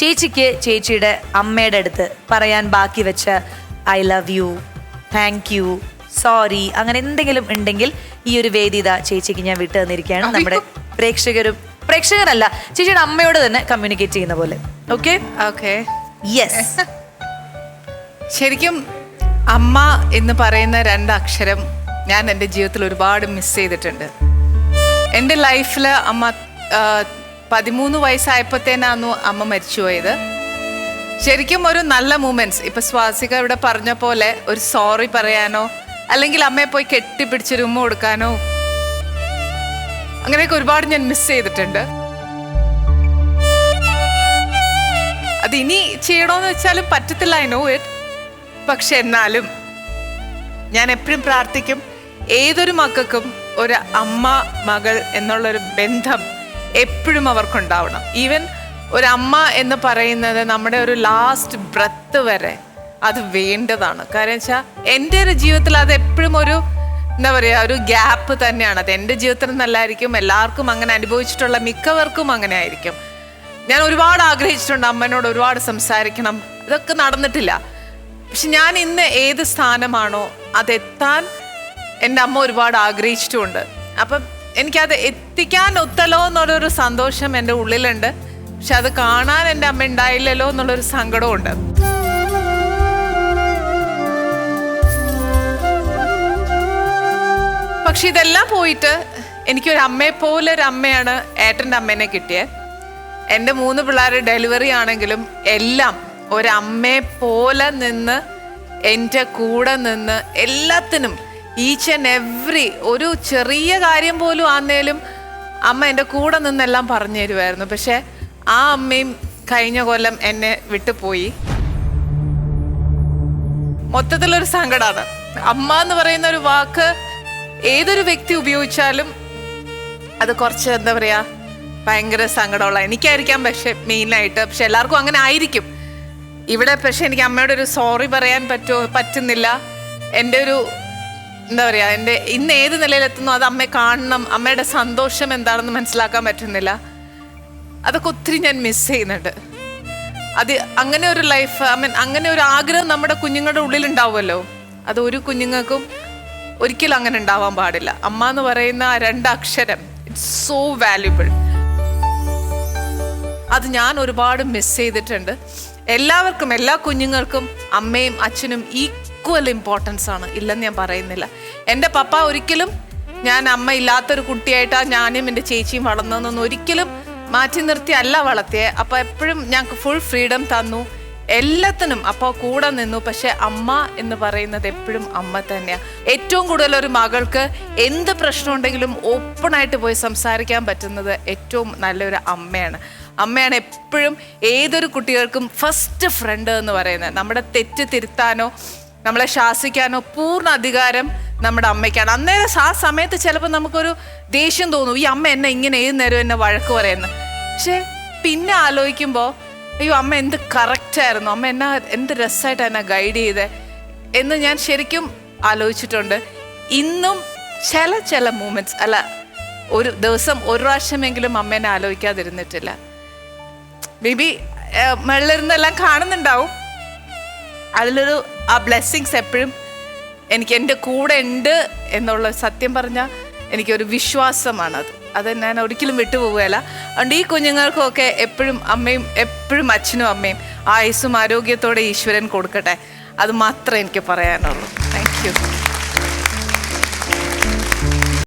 ചേച്ചിക്ക് ചേച്ചിയുടെ അമ്മയുടെ അടുത്ത് പറയാൻ ബാക്കി വെച്ച I love you thank you sorry അങ്ങനെ എന്തെങ്കിലും ഉണ്ടെങ്കിൽ ഈ ഒരു വേദിത ചേച്ചിക്ക് ഞാൻ വിട്ടു തന്നിരിക്കുകയാണ്. നമ്മുടെ പ്രേക്ഷകരും പ്രേക്ഷകരല്ല ചേച്ചിയുടെ അമ്മയോട് തന്നെ കമ്മ്യൂണിക്കേറ്റ് ചെയ്യുന്ന പോലെ. ഓക്കെ ഓക്കെ യെസ് ശരിക്കും അമ്മ എന്ന് പറയുന്ന രണ്ട് അക്ഷരം ഞാൻ എന്റെ ജീവിതത്തിൽ ഒരുപാട് മിസ് ചെയ്തിട്ടുണ്ട്. എന്റെ ലൈഫിൽ അമ്മ പതിമൂന്ന് വയസ്സായപ്പോഴത്തേനാന്നു അമ്മ മരിച്ചുപോയത്. ശരിക്കും ഒരു നല്ല മൂമെന്റ്സ് ഇപ്പൊ സ്വാസിക ഇവിടെ പറഞ്ഞ പോലെ ഒരു സോറി പറയാനോ അല്ലെങ്കിൽ അമ്മയെ പോയി കെട്ടിപ്പിടിച്ച് ഉമ്മ കൊടുക്കാനോ അങ്ങനെയൊക്കെ ഒരുപാട് ഞാൻ മിസ് ചെയ്തിട്ടുണ്ട്. അത് ഇനി ചെയ്യണോന്ന് വെച്ചാലും പറ്റത്തില്ല ഐ നോ ഇറ്റ് പക്ഷെ എന്നാലും ഞാൻ എപ്പോഴും പ്രാർത്ഥിക്കും ഏതൊരു മക്കൾക്കും ഒരു അമ്മ മകൾ എന്നുള്ളൊരു ബന്ധം എപ്പോഴും അവർക്കുണ്ടാവണം. ഈവൻ ഒരു അമ്മ എന്ന് പറയുന്നത് നമ്മുടെ ഒരു ലാസ്റ്റ് ബ്രത്ത് വരെ അത് വേണ്ടതാണ്. കാരണം വെച്ചാൽ എന്റെ ഒരു ജീവിതത്തിൽ അത് എപ്പോഴും ഒരു എന്താ പറയുക ഒരു ഗ്യാപ്പ് തന്നെയാണ്. അത് എന്റെ ജീവിതത്തിൽ നല്ലതായിരിക്കും എല്ലാവർക്കും അങ്ങനെ അനുഭവിച്ചിട്ടുള്ള മിക്കവർക്കും അങ്ങനെ ആയിരിക്കും. ഞാൻ ഒരുപാട് ആഗ്രഹിച്ചിട്ടുണ്ട് അമ്മനോട് ഒരുപാട് സംസാരിക്കണം. ഇതൊക്കെ നടന്നിട്ടില്ല. പക്ഷെ ഞാൻ ഇന്ന് ഏത് സ്ഥാനമാണോ അതെത്താൻ എന്റെ അമ്മ ഒരുപാട് ആഗ്രഹിച്ചിട്ടുമുണ്ട് അപ്പം എനിക്കത് എത്തിക്കാൻ ഒത്തല്ലോ എന്നുള്ളൊരു സന്തോഷം എന്റെ ഉള്ളിലുണ്ട്. പക്ഷെ അത് കാണാൻ എന്റെ അമ്മ ഉണ്ടായില്ലല്ലോ എന്നുള്ളൊരു സങ്കടമുണ്ട് പക്ഷെ ഇതെല്ലാം പോയിട്ട് എനിക്കൊരു അമ്മയെ പോലെ ഒരു അമ്മയാണ് ഏട്ടന്റെ അമ്മേനെ കിട്ടിയത് എന്റെ മൂന്ന് പിള്ളേരുടെ ഡെലിവറി ആണെങ്കിലും എല്ലാം ഒരമ്മയെ പോലെ നിന്ന് എന്റെ കൂടെ നിന്ന് എല്ലാത്തിനും ഈച്ച് ആൻഡ് എവ്രി ഒരു ചെറിയ കാര്യം പോലും ആന്നേലും അമ്മ എന്റെ കൂടെ നിന്നെല്ലാം പറഞ്ഞു തരുമായിരുന്നു പക്ഷെ ആ അമ്മയും കഴിഞ്ഞ കൊല്ലം എന്നെ വിട്ടുപോയി മൊത്തത്തിലൊരു സങ്കടമാണ് അമ്മ എന്ന് പറയുന്ന ഒരു വാക്ക് ഏതൊരു വ്യക്തി ഉപയോഗിച്ചാലും അത് കുറച്ച് എന്താ പറയാ ഭയങ്കര സങ്കടമുള്ള എനിക്കായിരിക്കാം പക്ഷെ മെയിനായിട്ട്. പക്ഷെ എല്ലാവർക്കും അങ്ങനെ ആയിരിക്കും. ഇവിടെ പക്ഷെ എനിക്ക് അമ്മയോട് ഒരു സോറി പറയാൻ പറ്റുമോ പറ്റുന്നില്ല. എന്റെ ഒരു എന്താ പറയാ എന്റെ ഇന്ന് ഏത് നിലയിലെത്തുന്നു? അത് അമ്മയെ കാണണം അമ്മയുടെ സന്തോഷം എന്താണെന്ന് മനസ്സിലാക്കാൻ പറ്റുന്നില്ല. അതൊക്കെ ഒത്തിരി ഞാൻ മിസ് ചെയ്യുന്നുണ്ട്. അത് അങ്ങനെ ഒരു ലൈഫ് ഐ മീൻ അങ്ങനെ ഒരു ആഗ്രഹം നമ്മുടെ കുഞ്ഞുങ്ങളുടെ ഉള്ളിൽ ഉണ്ടാവുമല്ലോ അത് ഒരു കുഞ്ഞുങ്ങൾക്കും ഒരിക്കലും അങ്ങനെ ഉണ്ടാവാൻ പാടില്ല. അമ്മ എന്ന് പറയുന്ന ആ രണ്ട് അക്ഷരം ഇറ്റ്സ് സോ വാല്യുബിൾ അത് ഞാൻ ഒരുപാട് മിസ് ചെയ്തിട്ടുണ്ട്. എല്ലാവർക്കും എല്ലാ കുഞ്ഞുങ്ങൾക്കും അമ്മയും അച്ഛനും ഈക്വൽ ഇമ്പോർട്ടൻസ് ആണ്. ഇല്ലെന്ന് ഞാൻ പറയുന്നില്ല. എന്റെ പപ്പ ഒരിക്കലും ഞാൻ അമ്മ ഇല്ലാത്തൊരു കുട്ടിയായിട്ടാ ഞാനും എന്റെ ചേച്ചിയും വളർന്നതെന്നൊന്നും ഒരിക്കലും മാറ്റി നിർത്തി അല്ല വളർത്തിയെ. അപ്പോൾ എപ്പോഴും ഞങ്ങൾക്ക് ഫുൾ ഫ്രീഡം തന്നു. എല്ലാത്തിനും അപ്പോൾ കൂടെ നിന്നു. പക്ഷെ അമ്മ എന്ന് പറയുന്നത് എപ്പോഴും അമ്മ തന്നെയാണ് ഏറ്റവും കൂടുതൽ ഒരു മകൾക്ക് എന്ത് പ്രശ്നമുണ്ടെങ്കിലും ഓപ്പണായിട്ട് പോയി സംസാരിക്കാൻ പറ്റുന്നത് ഏറ്റവും നല്ലൊരു അമ്മയാണ്. അമ്മയാണ് എപ്പോഴും ഏതൊരു കുട്ടികൾക്കും ഫസ്റ്റ് ഫ്രണ്ട് എന്ന് പറയുന്നത്. നമ്മുടെ തെറ്റ് തിരുത്താനോ നമ്മളെ ശാസിക്കാനോ പൂർണ അധികാരം നമ്മുടെ അമ്മയ്ക്കാണ്. അന്നേരം ആ സമയത്ത് ചിലപ്പോൾ നമുക്കൊരു ദേഷ്യം തോന്നും ഈ അമ്മ എന്നെ ഇങ്ങനെ ഏത് നേരം എന്നെ വഴക്ക് പറയുന്നത് പക്ഷെ പിന്നെ ആലോചിക്കുമ്പോൾ അയ്യോ അമ്മ എന്ത് കറക്റ്റായിരുന്നു അമ്മ എന്നാ എന്ത് രസമായിട്ട് എന്നെ ഗൈഡ് ചെയ്തേ? എന്ന് ഞാൻ ശരിക്കും ആലോചിച്ചിട്ടുണ്ട്. ഇന്നും ചില ചില മൂമെന്റ്സ് അല്ല ഒരു ദിവസം ഒരു പ്രാവശ്യമെങ്കിലും അമ്മേനെ ആലോചിക്കാതിരുന്നിട്ടില്ല. മേ ബി മെള്ളിരുന്നെല്ലാം കാണുന്നുണ്ടാവും. അതിലൊരു ആ ബ്ലെസ്സിങ്സ് എപ്പോഴും എനിക്ക് എന്റെ കൂടെ ഉണ്ട് എന്നുള്ള സത്യം പറഞ്ഞാൽ എനിക്കൊരു വിശ്വാസമാണത് അത്. ഞാൻ ഒരിക്കലും വിട്ടുപോവുകയല്ല അതുകൊണ്ട് ഈ കുഞ്ഞുങ്ങൾക്കൊക്കെ എപ്പോഴും അമ്മയും എപ്പോഴും അച്ഛനും അമ്മയും ആയുസ്സും ആരോഗ്യത്തോടെ ഈശ്വരൻ കൊടുക്കട്ടെ. അത് മാത്രമേ എനിക്ക് പറയാനുള്ളൂ. Thank you